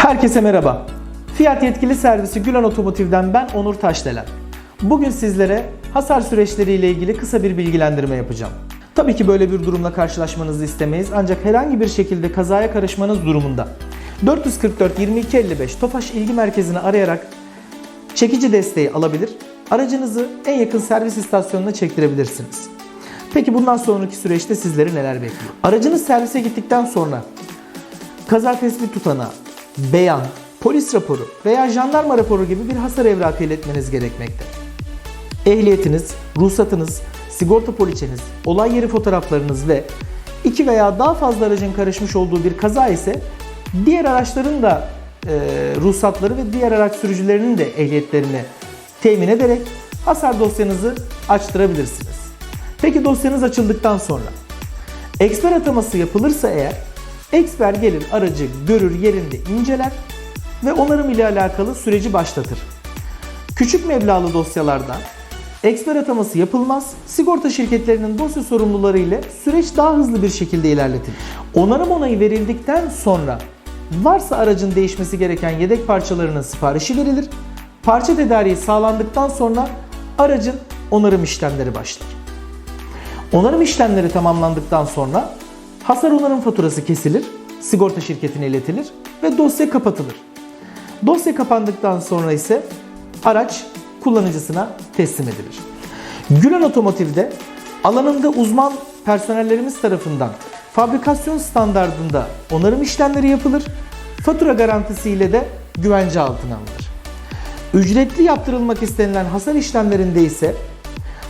Herkese merhaba. Fiyat yetkili servisi Gülen Otomotiv'den ben Onur Taşdelen. Bugün sizlere hasar süreçleriyle ilgili kısa bir bilgilendirme yapacağım. Tabii ki böyle bir durumla karşılaşmanızı istemeyiz ancak herhangi bir şekilde kazaya karışmanız durumunda 444 22 55 Tofaş İlgi Merkezi'ni arayarak çekici desteği alabilir, aracınızı en yakın servis istasyonuna çektirebilirsiniz. Peki bundan sonraki süreçte sizleri neler bekliyor? Aracınız servise gittikten sonra kaza tespit tutanağı, beyan, polis raporu veya jandarma raporu gibi bir hasar evrakı iletmeniz gerekmekte. Ehliyetiniz, ruhsatınız, sigorta poliçeniz, olay yeri fotoğraflarınız ve iki veya daha fazla aracın karışmış olduğu bir kaza ise diğer araçların da e, ruhsatları ve diğer araç sürücülerinin de ehliyetlerini temin ederek hasar dosyanızı açtırabilirsiniz. Peki dosyanız açıldıktan sonra Eksper ataması yapılırsa eğer eksper gelir aracı görür yerinde inceler ve onarım ile alakalı süreci başlatır. Küçük meblağlı dosyalarda eksper ataması yapılmaz. Sigorta şirketlerinin dosya sorumluları ile süreç daha hızlı bir şekilde ilerletilir. Onarım onayı verildikten sonra varsa aracın değişmesi gereken yedek parçalarının siparişi verilir. Parça tedariği sağlandıktan sonra aracın onarım işlemleri başlar. Onarım işlemleri tamamlandıktan sonra hasar onarım faturası kesilir, sigorta şirketine iletilir ve dosya kapatılır. Dosya kapandıktan sonra ise araç kullanıcısına teslim edilir. Gülen Otomotiv'de alanında uzman personellerimiz tarafından fabrikasyon standardında onarım işlemleri yapılır. Fatura garantisiyle de güvence altına alınır. Ücretli yaptırılmak istenilen hasar işlemlerinde ise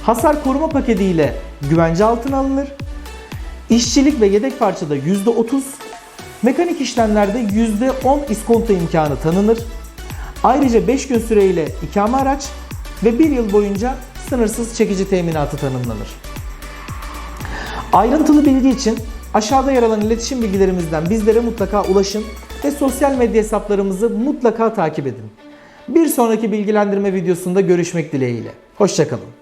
hasar koruma paketi ile güvence altına alınır. İşçilik ve yedek parçada %30, mekanik işlemlerde %10 iskonto imkanı tanınır. Ayrıca 5 gün süreyle ikame araç ve 1 yıl boyunca sınırsız çekici teminatı tanımlanır. Ayrıntılı bilgi için aşağıda yer alan iletişim bilgilerimizden bizlere mutlaka ulaşın ve sosyal medya hesaplarımızı mutlaka takip edin. Bir sonraki bilgilendirme videosunda görüşmek dileğiyle. Hoşçakalın.